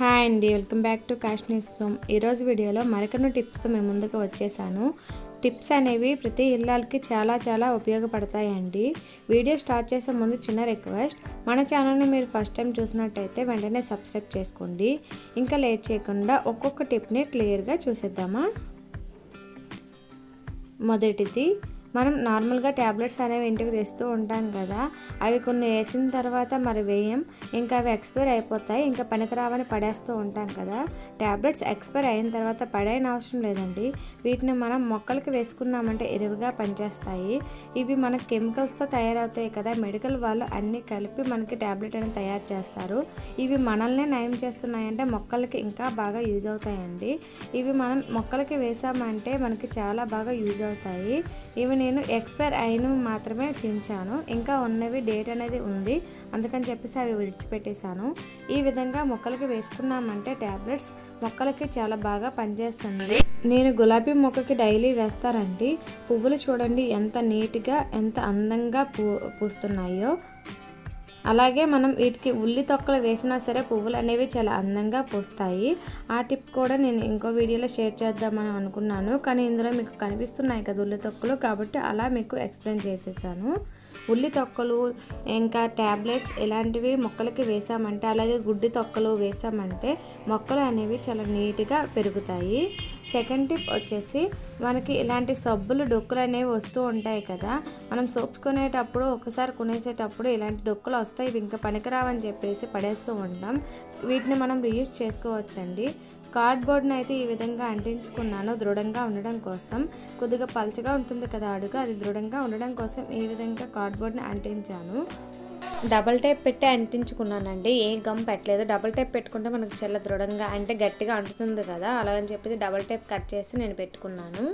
Hi అండి welcome back to Kashmir Som. ఈరోజు వీడియోలో మరికొన్ని టిప్స్తో మేము ముందుకు వచ్చేసాను. టిప్స్ అనేవి ప్రతి ఇళ్ళకి చాలా చాలా ఉపయోగపడతాయండి. వీడియో స్టార్ట్ చేసే ముందు చిన్న రిక్వెస్ట్ మన ఛానల్ని మీరు ఫస్ట్ టైం చూసినట్టయితే వెంటనే సబ్స్క్రైబ్ చేసుకోండి. ఇంకా లేట్ చేయకుండా ఒక్కొక్క టిప్ని క్లియర్గా చూసేద్దామా? మొదటిది మనం నార్మల్గా ట్యాబ్లెట్స్ అనేవి ఇంటికి తెస్తూ ఉంటాం కదా అవి కొన్ని వేసిన తర్వాత మరి వేయం ఇంకా అవి ఎక్స్పైర్ అయిపోతాయి ఇంకా పనికిరావని పడేస్తూ ఉంటాం కదా. ట్యాబ్లెట్స్ ఎక్స్పైర్ అయిన తర్వాత పడైన అవసరం లేదండి. వీటిని మనం మొక్కలకి వేసుకున్నామంటే ఎరువుగా పనిచేస్తాయి. ఇవి మన కెమికల్స్తో తయారవుతాయి కదా మెడికల్ వాళ్ళు అన్నీ కలిపి మనకి ట్యాబ్లెట్ అనేది తయారు చేస్తారు. ఇవి మనల్నే నయం చేస్తున్నాయంటే మొక్కలకి ఇంకా బాగా యూజ్ అవుతాయండి. ఇవి మనం మొక్కలకి వేసామంటే మనకి చాలా బాగా యూజ్ అవుతాయి. ఇవి నేను ఎక్స్పైర్ అయినవి మాత్రమే చించాను ఇంకా ఉన్నవి డేట్ అనేది ఉంది. అందుకని చెప్పేసి అవి విడిచిపెట్టేశాను. ఈ విధంగా మొక్కలకి వేసుకున్నామంటే ట్యాబ్లెట్స్ మొక్కలకి చాలా బాగా పనిచేస్తుంది. నేను గులాబీ మొక్కకి డైలీ వేస్తారండి. పువ్వులు చూడండి ఎంత నీట్గా ఎంత అందంగా పూ పూస్తున్నాయో. అలాగే మనం వీటికి ఉల్లి తొక్కలు వేసినా సరే పువ్వులు అనేవి చాలా అందంగా పూస్తాయి. ఆ టిప్ కూడా నేను ఇంకో వీడియోలో షేర్ చేద్దామని అనుకున్నాను. కానీ ఇందులో మీకు కనిపిస్తున్నాయి కదా ఉల్లి తొక్కలు కాబట్టి అలా మీకు ఎక్స్ప్లెయిన్ చేసేసాను. ఉల్లి తొక్కలు ఇంకా ట్యాబ్లెట్స్ ఇలాంటివి మొక్కలకి వేసామంటే అలాగే గుడ్డి తొక్కలు వేసామంటే మొక్కలు అనేవి చాలా నీట్గా పెరుగుతాయి. సెకండ్ టిప్ వచ్చేసి మనకి ఇలాంటి సబ్బులు డొక్కులు అనేవి వస్తూ ఉంటాయి కదా. మనం సోప్స్ కొనేటప్పుడు ఒకసారి కొనేసేటప్పుడు ఇలాంటి డొక్కులు వస్తాయి. ఇవి ఇంకా పనికిరావని చెప్పేసి పడేస్తూ ఉంటాం. వీటిని మనం రీయూజ్ చేసుకోవచ్చండి. కార్డ్బోర్డ్ని అయితే ఈ విధంగా అంటించుకున్నాను. దృఢంగా ఉండడం కోసం. కొద్దిగా పలచగా ఉంటుంది కదా అడుగు. అది దృఢంగా ఉండడం కోసం ఈ విధంగా కార్డ్బోర్డ్ని అంటించాను. డబల్ టైప్ పెట్టి అంటించుకున్నానండి ఏ గమ్ పెట్టలేదు. డబల్ టైప్ పెట్టుకుంటే మనకు చాలా దృఢంగా అంటే గట్టిగా అంటుతుంది కదా. అలాగని చెప్పేసి డబల్ టైప్ కట్ చేసి నేను పెట్టుకున్నాను.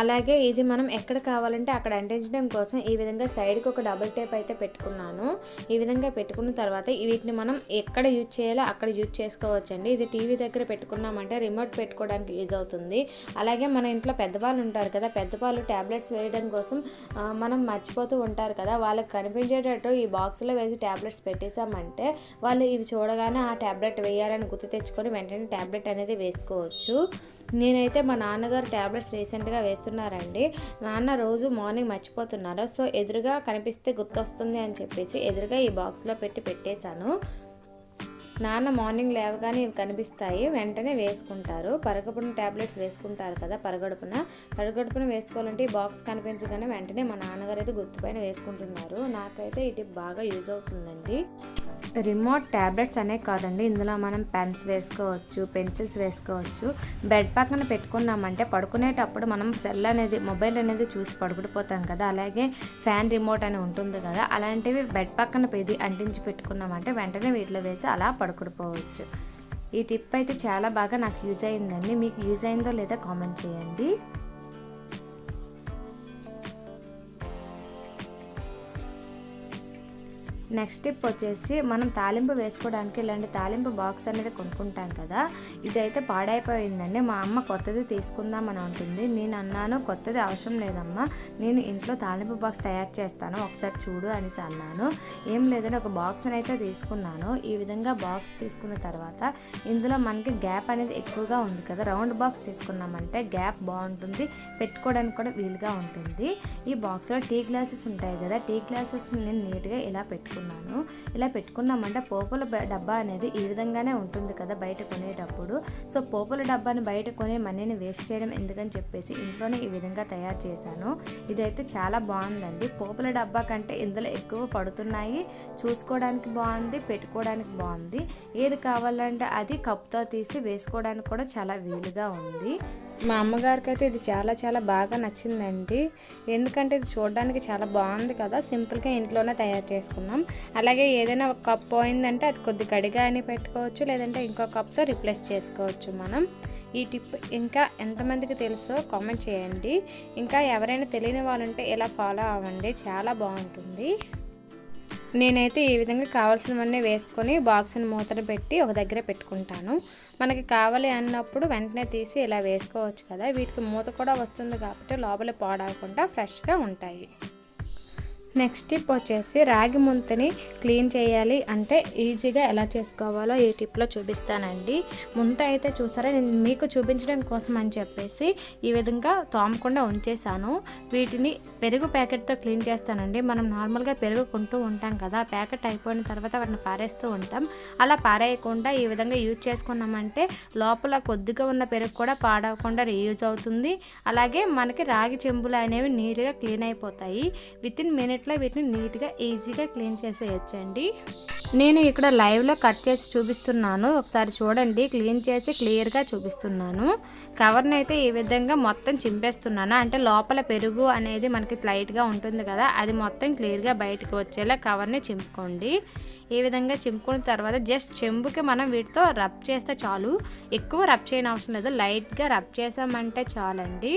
అలాగే ఇది మనం ఎక్కడ కావాలంటే అక్కడ అంటించడం కోసం ఈ విధంగా సైడ్కి ఒక డబుల్ టేప్ అయితే పెట్టుకున్నాను. ఈ విధంగా పెట్టుకున్న తర్వాత వీటిని మనం ఎక్కడ యూజ్ చేయాలో అక్కడ యూజ్ చేసుకోవచ్చండి. ఇది టీవీ దగ్గర పెట్టుకున్నామంటే రిమోట్ పెట్టుకోవడానికి యూజ్ అవుతుంది. అలాగే మన ఇంట్లో పెద్దవాళ్ళు ఉంటారు కదా పెద్దవాళ్ళు ట్యాబ్లెట్స్ వేయడం కోసం మనం మర్చిపోతూ ఉంటారు కదా వాళ్ళకి కనిపించేటట్టు ఈ బాక్స్లో వేసి ట్యాబ్లెట్స్ పెట్టేసామంటే వాళ్ళు ఇవి చూడగానే ఆ ట్యాబ్లెట్ వేయాలని గుర్తు తెచ్చుకొని వెంటనే ట్యాబ్లెట్ అనేది వేసుకోవచ్చు. నేనైతే మా నాన్నగారు ట్యాబ్లెట్స్ రీసెంట్గా వేస్తున్నారండి నాన్న రోజు మార్నింగ్ మర్చిపోతున్నారు. సో ఎదురుగా కనిపిస్తే గుర్తొస్తుంది అని చెప్పేసి ఎదురుగా ఈ బాక్స్లో పెట్టి పెట్టేశాను. నాన్న మార్నింగ్ లేవగానే ఇవి కనిపిస్తాయి. వెంటనే వేసుకుంటారు. పరగడుపున ట్యాబ్లెట్స్ వేసుకుంటారు కదా పరగడుపున. పరగడుపున వేసుకోవాలంటే ఈ బాక్స్ కనిపించగానే వెంటనే మా నాన్నగారు అయితే గుర్తుపైన వేసుకుంటున్నారు. నాకైతే ఇది బాగా యూజ్ అవుతుందండి. రిమోట్ ట్యాబ్లెట్స్ అనే కాదండి. ఇందులో మనం పెన్స్ వేసుకోవచ్చు పెన్సిల్స్ వేసుకోవచ్చు. బెడ్ పక్కన పెట్టుకున్నామంటే పడుకునేటప్పుడు మనం సెల్ అనేది మొబైల్ అనేది చూసి పడుకుడిపోతాం కదా. అలాగే ఫ్యాన్ రిమోట్ అని ఉంటుంది కదా. అలాంటివి బెడ్ పక్కన పెది అంటించి పెట్టుకున్నామంటే వెంటనే వీటిలో వేసి అలా పడుకుడిపోవచ్చు. ఈ టిప్ అయితే చాలా బాగా నాకు యూజ్ అయిందండి. మీకు యూజ్ అయిందో లేదో కామెంట్ చేయండి. నెక్స్ట్ టిప్ వచ్చేసి మనం తాలింపు వేసుకోవడానికి ఇలాంటి తాలింపు బాక్స్ అనేది కొనుక్కుంటాం కదా. ఇదైతే పాడైపోయిందండి. మా అమ్మ కొత్తది తీసుకుందాం అని ఉంటుంది నేను అన్నాను కొత్తది అవసరం లేదమ్మా. నేను ఇంట్లో తాలింపు బాక్స్ తయారు చేస్తాను. ఒకసారి చూడు అనేసి అన్నాను. ఏం లేదని ఒక బాక్స్ అయితే తీసుకున్నాను. ఈ విధంగా బాక్స్ తీసుకున్న తర్వాత ఇందులో మనకి గ్యాప్ అనేది ఎక్కువగా ఉంది కదా. రౌండ్ బాక్స్ తీసుకున్నామంటే గ్యాప్ బాగుంటుంది. పెట్టుకోవడానికి కూడా వీలుగా ఉంటుంది. ఈ బాక్స్లో టీ గ్లాసెస్ ఉంటాయి కదా. టీ గ్లాసెస్ నేను నీట్గా ఇలా పెట్టుకున్నాను పెట్టుకున్నాను. ఇలా పెట్టుకున్నామంటే పోపుల డబ్బా అనేది ఈ విధంగానే ఉంటుంది కదా బయట కొనేటప్పుడు. సో పోపుల డబ్బాని బయట కొనే మనీని వేస్ట్ చేయడం ఎందుకని చెప్పేసి ఇంట్లోనే ఈ విధంగా తయారు చేశాను. ఇదైతే చాలా బాగుందండి. పోపుల డబ్బా కంటే ఇందులో ఎక్కువ పడుతున్నాయి. చూసుకోవడానికి బాగుంది పెట్టుకోవడానికి బాగుంది. ఏది కావాలంటే అది కప్తో తీసి వేసుకోవడానికి కూడా చాలా వీలుగా ఉంది. మా అమ్మగారికి అయితే ఇది చాలా చాలా బాగా నచ్చిందండి. ఎందుకంటే ఇది చూడడానికి చాలా బాగుంది కదా. సింపుల్గా ఇంట్లోనే తయారు చేసుకున్నాం. అలాగే ఏదైనా ఒక కప్ పోయిందంటే అది కొద్ది గడిగా అని పెట్టుకోవచ్చు లేదంటే ఇంకో కప్తో రిప్లేస్ చేసుకోవచ్చు మనం. ఈ టిప్ ఇంకా ఎంతమందికి తెలుసో కామెంట్ చేయండి. ఇంకా ఎవరైనా తెలియని వాళ్ళు ఉంటే ఇలా ఫాలో అవ్వండి. చాలా బాగుంటుంది. నేనైతే ఈ విధంగా కావాల్సినవన్నీ వేసుకొని బాక్స్ని మూతను పెట్టి ఒక దగ్గర పెట్టుకుంటాను. మనకి కావాలి అన్నప్పుడు వెంటనే తీసి ఇలా వేసుకోవచ్చు కదా వీటికి మూత కూడా వస్తుంది కాబట్టి లోపల పాడవకుండా ఫ్రెష్గా ఉంటాయి. నెక్స్ట్ టిప్ వచ్చేసి రాగి ముంతని క్లీన్ చేయాలి అంటే ఈజీగా ఎలా చేసుకోవాలో ఈ టిప్లో చూపిస్తానండి. ముంత అయితే చూసారా నేను మీకు చూపించడం కోసం అని చెప్పేసి ఈ విధంగా తోమకుండా ఉంచేసాను వీటిని పెరుగు ప్యాకెట్తో క్లీన్ చేస్తానండి. మనం నార్మల్గా పెరుగు కొంటూ ఉంటాం కదా ప్యాకెట్ అయిపోయిన తర్వాత వాటిని పారేస్తూ ఉంటాం. అలా పారేయకుండా ఈ విధంగా యూజ్ చేసుకున్నామంటే లోపల కొద్దిగా ఉన్న పెరుగు కూడా పాడవకుండా రీయూజ్ అవుతుంది. అలాగే మనకి రాగి చెంబులు అనేవి నీట్గా క్లీన్ అయిపోతాయి. విత్ ఇన్ మినిట్లో వీటిని నీట్గా ఈజీగా క్లీన్ చేసేయచ్చండి. నేను ఇక్కడ లైవ్లో కట్ చేసి చూపిస్తున్నాను. ఒకసారి చూడండి. క్లీన్ చేసి క్లియర్గా చూపిస్తున్నాను. కవర్ని అయితే ఈ విధంగా మొత్తం చింపేస్తున్నాను. అంటే లోపల పెరుగు అనేది మనకి లైట్గా ఉంటుంది కదా అది మొత్తం క్లియర్గా బయటకు వచ్చేలా కవర్ని చింపుకోండి. ఈ విధంగా చింపుకున్న తర్వాత జస్ట్ చెంబుకి మనం వీటితో రబ్ చేస్తే చాలు. ఎక్కువ రబ్ చేయని అవసరం లేదు. లైట్గా రబ్ చేసామంటే చాలండి.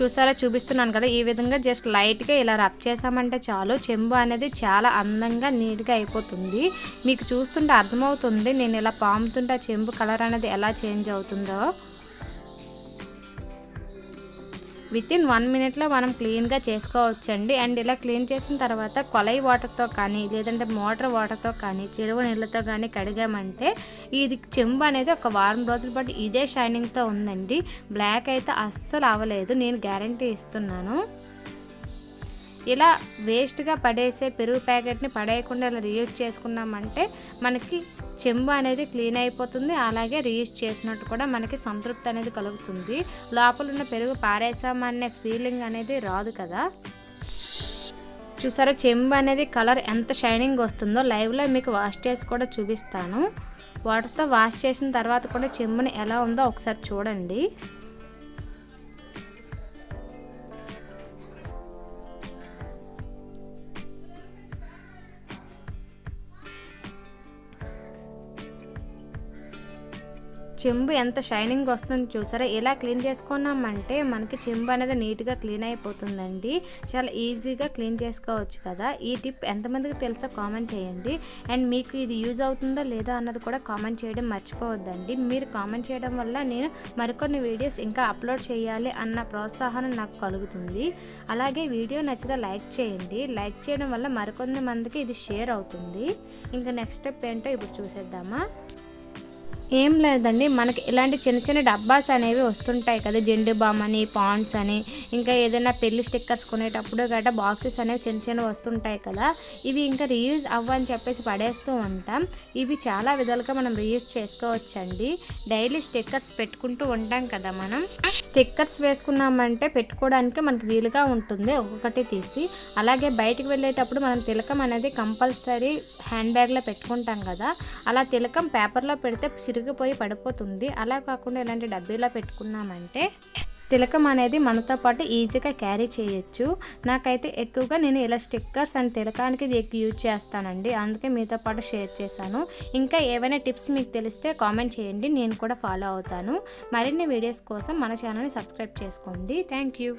చూసారా? చూపిస్తున్నాను కదా. ఈ విధంగా జస్ట్ లైట్గా ఇలా రబ్ చేసామంటే చాలు. చెంబు అనేది చాలా అందంగా నీట్గా అయిపోతుంది. మీకు చూస్తుంటే అర్థమవుతుంది నేను ఇలా పాముతుంటే చెంబు కలర్ అనేది ఎలా చేంజ్ అవుతుందో. విత్ ఇన్ వన్ మినిట్లో మనం క్లీన్గా చేసుకోవచ్చండి. అండ్ ఇలా క్లీన్ చేసిన తర్వాత కొలై వాటర్తో కానీ లేదంటే మోటార్ వాటర్తో కానీ చెరువు నీళ్ళతో కానీ కడిగామంటే ఇది చెంబు అనేది ఒక వారం రోజుల పాటు ఇదే షైనింగ్తో ఉందండి. బ్లాక్ అయితే అస్సలు అవ్వలేదు. నేను గ్యారంటీ ఇస్తున్నాను. ఇలా వేస్ట్గా పడేసే పెరుగు ప్యాకెట్ని పడేయకుండా ఇలా రీయూజ్ చేసుకున్నామంటే మనకి చెంబు అనేది క్లీన్ అయిపోతుంది. అలాగే రీయూజ్ చేసినట్టు కూడా మనకి సంతృప్తి అనేది కలుగుతుంది. లోపల ఉన్న పెరుగు పారేసామనే ఫీలింగ్ అనేది రాదు కదా. చూసారా? చెంబు అనేది కలర్ ఎంత షైనింగ్ వస్తుందో లైవ్లో మీకు వాష్ చేసి కూడా చూపిస్తాను. వాటర్తో వాష్ చేసిన తర్వాత కూడా చెంబుని ఎలా ఉందో ఒకసారి చూడండి. చెంబు ఎంత షైనింగ్ వస్తుందో చూసారా? ఇలా క్లీన్ చేసుకున్నామంటే మనకి చెంబు అనేది నీట్గా క్లీన్ అయిపోతుందండి. చాలా ఈజీగా క్లీన్ చేసుకోవచ్చు కదా. ఈ టిప్ ఎంతమందికి తెలుసా కామెంట్ చేయండి. అండ్ మీకు ఇది యూజ్ అవుతుందో లేదా అన్నది కూడా కామెంట్ చేయడం మర్చిపోవద్దండి. మీరు కామెంట్ చేయడం వల్ల నేను మరికొన్ని వీడియోస్ ఇంకా అప్లోడ్ చేయాలి అన్న ప్రోత్సాహం నాకు కలుగుతుంది. అలాగే వీడియో నచ్చితే లైక్ చేయండి. లైక్ చేయడం వల్ల మరికొన్ని మందికి ఇది షేర్ అవుతుంది. ఇంకా నెక్స్ట్ స్టెప్ ఏంటో ఇప్పుడు చూసేద్దామా? ఏం లేదండి మనకి ఇలాంటి చిన్న చిన్న డబ్బాస్ అనేవి వస్తుంటాయి కదా జెండు బామ్ అని పాండ్స్ అని ఇంకా ఏదైనా పెళ్ళి స్టిక్కర్స్ కొనేటప్పుడు గట్రా బాక్సెస్ అనేవి చిన్న చిన్న వస్తుంటాయి కదా ఇవి ఇంకా రీయూజ్ అవ్వని చెప్పేసి పడేస్తూ ఉంటాం. ఇవి చాలా విధాలుగా మనం రీయూజ్ చేసుకోవచ్చండి. డైలీ స్టిక్కర్స్ పెట్టుకుంటూ ఉంటాం కదా మనం. స్టిక్కర్స్ వేసుకున్నామంటే పెట్టుకోవడానికి మనకి వీలుగా ఉంటుంది ఒక్కొక్కటి తీసి. అలాగే బయటకు వెళ్ళేటప్పుడు మనం తిలకం అనేది కంపల్సరీ హ్యాండ్ బ్యాగ్లో పెట్టుకుంటాం కదా అలా తిలకం పేపర్లో పెడితే విరిగిపోయి పడిపోతుంది. అలా కాకుండా ఇలాంటి డబ్బీలో పెట్టుకున్నామంటే తిలకం అనేది మనతో పాటు ఈజీగా క్యారీ చేయొచ్చు. నాకైతే ఎక్కువగా నేను ఇలా స్టిక్కర్స్ అండ్ తిలకానికి ఎక్కువ యూజ్ చేస్తానండి. అందుకే మీతో పాటు షేర్ చేశాను. ఇంకా ఏవైనా టిప్స్ మీకు తెలిస్తే కామెంట్ చేయండి. నేను కూడా ఫాలో అవుతాను. మరిన్ని వీడియోస్ కోసం మన ఛానల్ని సబ్స్క్రైబ్ చేసుకోండి. Thank you.